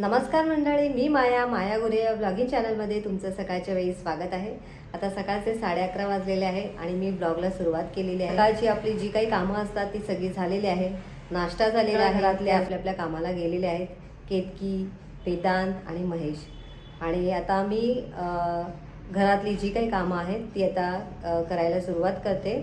नमस्कार मंडळी मी माया माया गुरे या ब्लॉगिंग चॅनलमध्ये तुमचं सकाळच्या वेळी स्वागत आहे. आता सकाळचे साडे अकरा वाजलेले आहे आणि मी ब्लॉगला सुरुवात केलेली आहे. सकाळची आपली जी काही कामं असतात ती सगळी झालेली आहे. नाश्ता झालेला आहे घरातले आपल्या आपल्या कामाला गेलेले आहेत. केतकी वेदांत आणि महेश. आणि आता मी घरातली जी काही कामं आहेत ती आता करायला सुरुवात करते.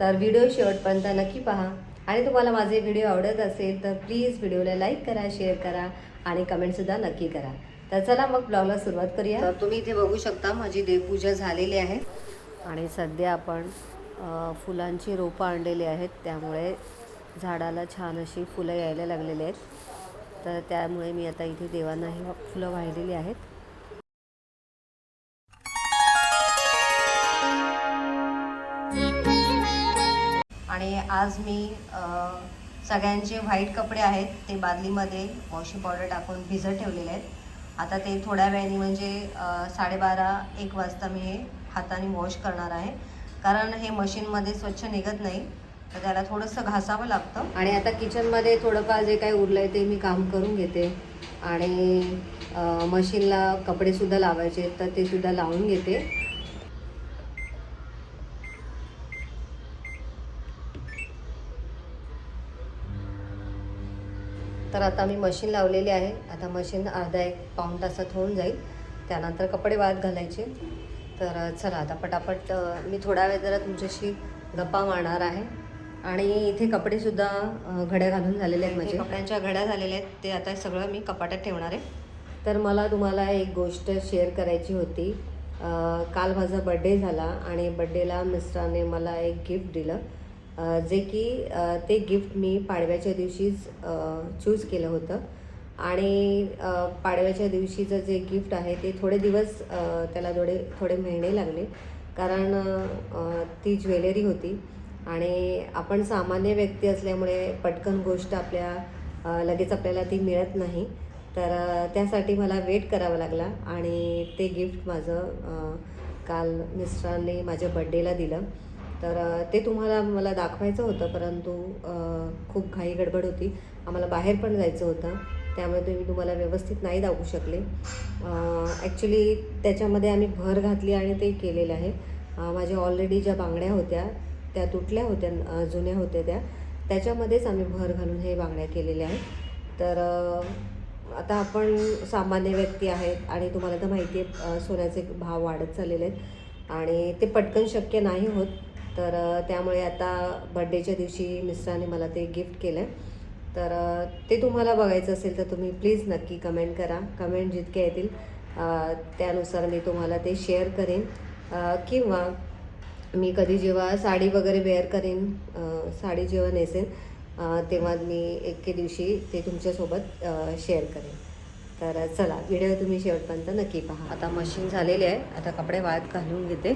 तर व्हिडिओ शेवटपर्यंत नक्की पहा. आणि तुम्हाला माझे व्हिडिओ आवडत असेल तर प्लीज व्हिडिओला लाईक करा शेअर करा. आणि कमेंटसुद्धा नक्की करा. तर चला मग ब्लॉगला सुरुवात करूया. तर तुम्ही इथे बघू शकता माझी देवपूजा झालेली आहे. आणि सध्या आपण फुलांची रोपं आणलेली आहेत. त्यामुळे झाडाला छान अशी फुलं यायला लागलेली आहेत. तर त्यामुळे मी आता इथे देवांना ही फुलं वाहिलेली आहेत. आणि आज मी सगळ्यांचे व्हाईट कपडे आहेत ते बादलीमध्ये वॉशिंग पावडर टाकून भिजत ठेवलेले आहेत. आता ते थोड्या वेळाने म्हणजे साडेबारा एक वाजता मी हे हाताने वॉश करणार आहे. कारण हे मशीनमध्ये स्वच्छ निघत नाही तर त्याला थोडंसं घासावं लागतं. आणि आता किचनमध्ये थोडंफार जे काही उरलं आहे ते मी काम करून घेते. आणि मशीनला कपडेसुद्धा लावायचे आहेत, तर ते सुद्धा लावून घेते. तर आता मी मशीन लावलेली आहे. आता मशीन अर्धा एक पाऊण तासात होऊन जाईल. त्यानंतर कपडे वाळत घालायचे. तर चला आता पटापट मी थोडा वेळ जरा तुमच्याशी गप्पा मारणार आहे. आणि इथे कपडेसुद्धा घड्या घालून झालेले आहेत म्हणजे कपड्यांच्या घड्या झालेल्या आहेत. ते आता सगळं मी कपाटात ठेवणार आहे. तर मला तुम्हाला एक गोष्ट शेअर करायची होती. काल माझा बड्डे झाला आणि बड्डेला मिस्टरांनी मला एक गिफ्ट दिलं. जे की ते गिफ्ट मी पाडव्याच्या दिवशीच चूज केलं होतं. आणि पाडव्याच्या दिवशीचं जे गिफ्ट आहे ते थोडे दिवस त्याला थोडे थोडे महिने लागले. कारण ती ज्वेलरी होती. आणि आपण सामान्य व्यक्ती असल्यामुळे पटकन गोष्ट आपल्या लगेच आपल्याला ती मिळत नाही. तर त्यासाठी मला वेट करावा लागला. आणि ते गिफ्ट माझं काल मिस्टरांनी माझ्या बड्डेला दिलं. तर ते तुम्हाला मला दाखवायचं होतं परंतु खूप घाई गडबड होती. आम्हाला बाहेर पण जायचं होतं. त्यामुळे तुम्ही तुम्हाला व्यवस्थित नाही दाखवू शकले. ॲक्च्युली त्याच्यामध्ये आम्ही भर घातली आणि ते केलेलं आहे. माझ्या ऑलरेडी ज्या बांगड्या होत्या त्या तुटल्या होत्या जुन्या होत्या त्या. त्याच्यामध्येच आम्ही भर घालून हे बांगड्या केलेल्या आहेत. तर आता आपण सामान्य व्यक्ती आहेत आणि तुम्हाला तर माहिती आहे सोन्याचे भाव वाढत चाललेले आहेत. आणि ते पटकन शक्य नाही होत. तर त्यामुळे आता बड्डेच्या दिवशी मिस्टरांनी मला ते गिफ्ट केलं तर ते तुम्हाला बघायचं असेल तर तुम्ही प्लीज नक्की कमेंट करा. कमेंट जितके येतील त्यानुसार मी तुम्हाला ते शेअर करेन. किंवा मी कधी जेव्हा साडी वगैरे वेअर करेन साडी जेव्हा नेसेन तेव्हा मी एके दिवशी ते तुमच्यासोबत शेअर करेन. तर चला व्हिडिओ तुम्ही शेवटपर्यंत नक्की पहा. आता मशीन झालेली आहे. आता कपडे वाळत घालून घेते.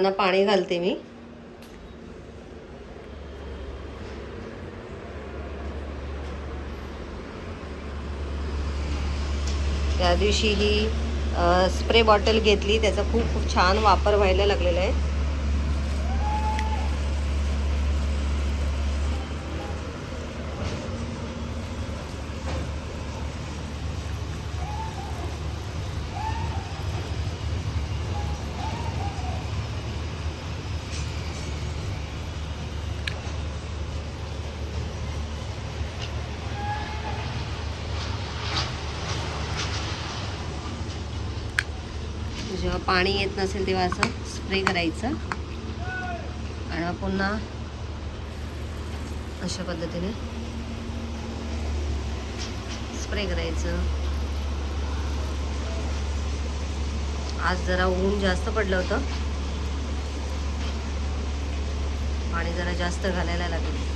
झाडांना पाणी घालते मी. त्या दिवशी ही स्प्रे बॉटल घेतली. त्याचा खूप खूप छान वापर व्हायला लागलेला आहे. जेव्हा पाणी येत नसेल तेव्हा असं स्प्रे करायचं. आणि पुन्हा अशा पद्धतीने स्प्रे करायचं. आज जरा ऊन जास्त पडलं होतं. पाणी जरा जास्त घालायला लागेल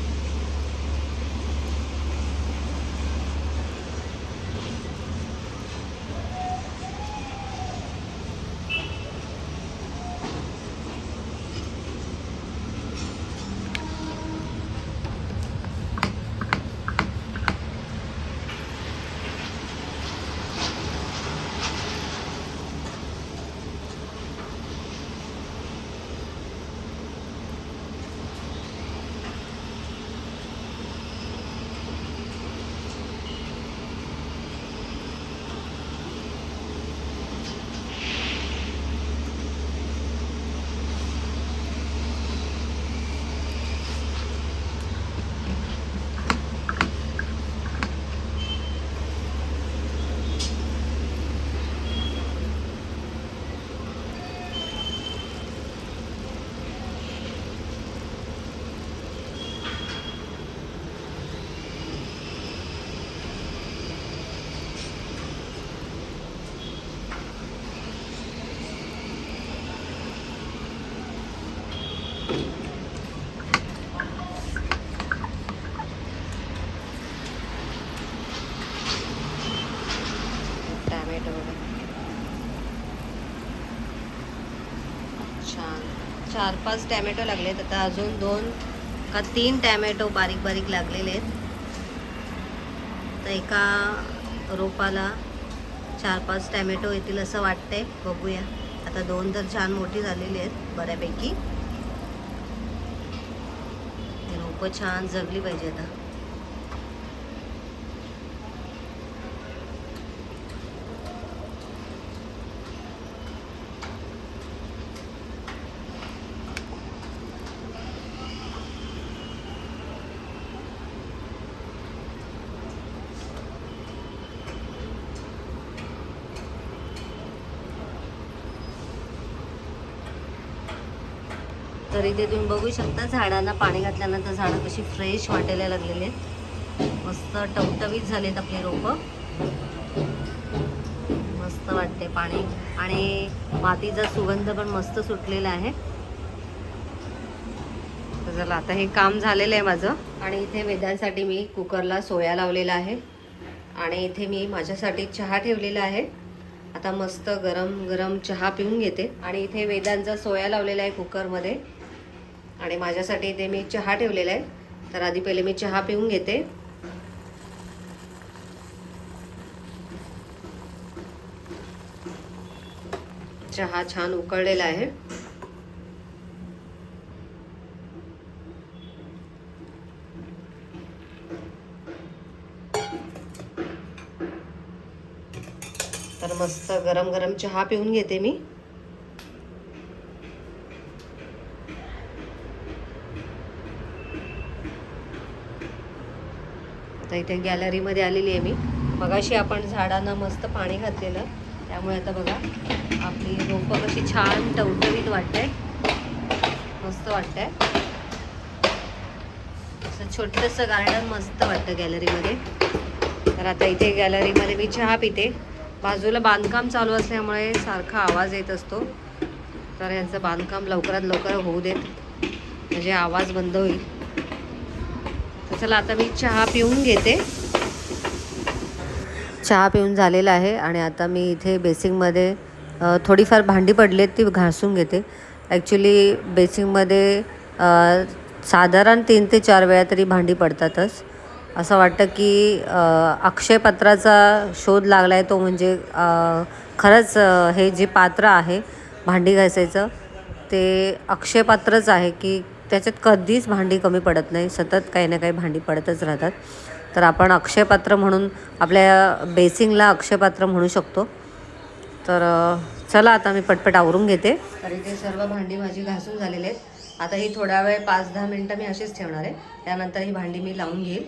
टॅमॅटो छान. चार पाच टॅमॅटो लागलेत. आता अजून दोन का तीन टॅमॅटो बारीक बारीक लागलेले आहेत. तर एका रोपाला चार पाच टॅमॅटो येतील असं वाटतंय. बघूया. आता दोन तर छान मोठी झालेली आहेत बऱ्यापैकी. रोपं छान जगली पाहिजे आता. तर इथे तुम्ही बघू शकता झाडांना पाणी घातल्यानंतर झाडं कशी फ्रेश वाटायला लागलेली आहेत. मस्त टवटवीत झालेत आपली रोपं. मस्त वाटते पाणी. आणि मातीचा सुगंध पण मस्त सुटलेला आहे. तर चला आता हे काम झालेलं आहे माझं. आणि इथे वेदांसाठी मी कुकरला सोया लावलेला आहे. आणि इथे मी माझ्यासाठी चहा ठेवलेला आहे. आता मस्त गरम गरम चहा पिऊन घेते. आणि इथे वेदांचा सोया लावलेला आहे कुकरमध्ये. आणि माझ्यासाठी इथे मी चहा ठेवलेला आहे. तर आधी पहिले मी चहा पिऊन घेते. चहा छान उकळलेला आहे. तर मस्त गरम गरम चहा पिऊन घेते मी. आता इथे गॅलरीमध्ये आलेली आहे मी. मगाशी आपण झाडांना मस्त पाणी घातलेलं. त्यामुळे आता बघा आपली रोपं कशी छान टवटवीत वाटते मस्त वाटतंय. असं छोटंसं गार्डन मस्त वाटतं गॅलरीमध्ये तर आता इथे गॅलरीमध्ये मी चहा पिते. बाजूला बांधकाम चालू असल्यामुळे सारखा आवाज येत असतो. तर यांचं बांधकाम लवकरात लवकर होऊ देत. म्हणजे आवाज बंद होईल. तर चला आता मी चहा पिऊन घेते. चहा पिऊन झालेला आहे आणि आता मी इथे बेसिंगमध्ये थोडीफार भांडी पडली आहेत ती घासून घेते. ॲक्च्युली बेसिंगमध्ये साधारण तीन ते चार वेळा तरी भांडी पडतातच. असं वाटतं की अक्षयपात्राचा शोध लागला आहे तो म्हणजे खरंच हे जे पात्र आहे भांडी घासायचं ते अक्षयपात्रच आहे की त्याच्यात कधीच भांडी कमी पडत नाही सतत काही ना काही भांडी पडतच राहतात. तर आपण अक्षयपात्र म्हणून आपल्या बेसिंगला अक्षयपात्र म्हणू शकतो. तर चला आता मी पटपट आवरून घेते. तर इथे सर्व भांडी माझी घासून झालेली आहेत. आता ही थोडा वेळ पाच दहा मिनटं मी अशीच ठेवणार आहे. त्यानंतर ही भांडी मी लावून घेईल.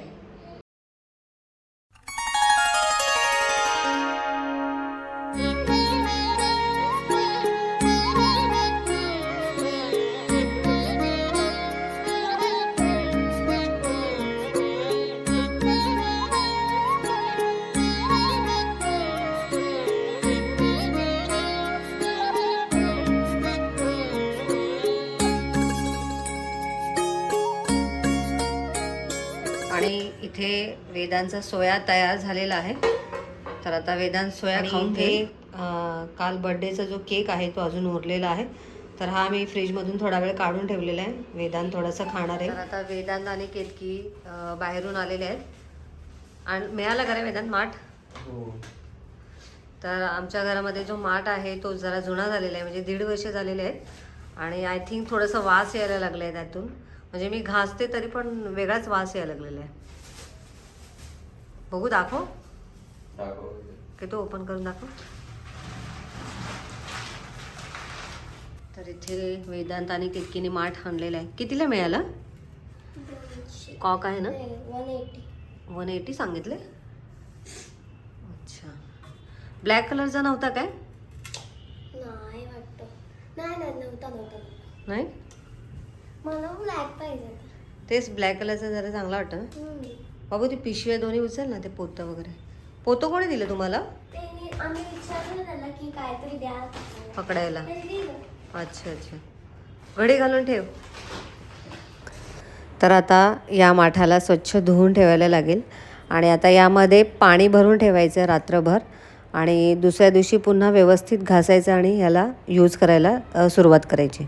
वेदांचा सोया तयार झालेला आहे. तर आता वेदांत सोया खाऊन ते काल बर्थडेचा जो केक आहे तो अजून उरलेला आहे. तर हा मी फ्रीजमधून थोडा वेळ काढून ठेवलेला आहे. वेदांत थोडासा खाणार आहे. आता वेदांत आणि केतकी बाहेरून आलेले आहेत. आणि मिळाला का रे वेदांत माठ? तर आमच्या घरामध्ये जो माठ आहे तो जरा जुना झालेला आहे म्हणजे दीड वर्ष झालेले आहेत. आणि आय थिंक थोडंसं वास यायला लागला आहे त्यातून. म्हणजे मी घासते तरी पण वेगळाच वास यायला लागलेला आहे. बघू दाखव. की तो ओपन करून दाखव. तर इथे वेदांत आणि कितकीने माठ आणलेला आहे. कितीला मिळाला? कॉक आहे ना? वन एटी वन एटी सांगितले? अच्छा. ब्लॅक कलरचा नव्हता काय? नाही मला ब्लॅक पाहिजे. तेच ब्लॅक कलरचा जरा चांगला वाटतं ना. बाबू ती पिशव्या दोन्ही उचल ना ते पोतं वगैरे. पोतं कोणी दिलं तुम्हाला? त्यांनी आम्ही विचारलं त्याला की काहीतरी द्या. पकडायला. अच्छा अच्छा. घडी घालून ठेव. तर आता या माठाला स्वच्छ धुवून ठेवायला लागेल. आणि आता यामध्ये पाणी भरून ठेवायचं रात्रभर. आणि दुसऱ्या दिवशी पुन्हा व्यवस्थित घासायचं आणि ह्याला यूज करायला सुरुवात करायची.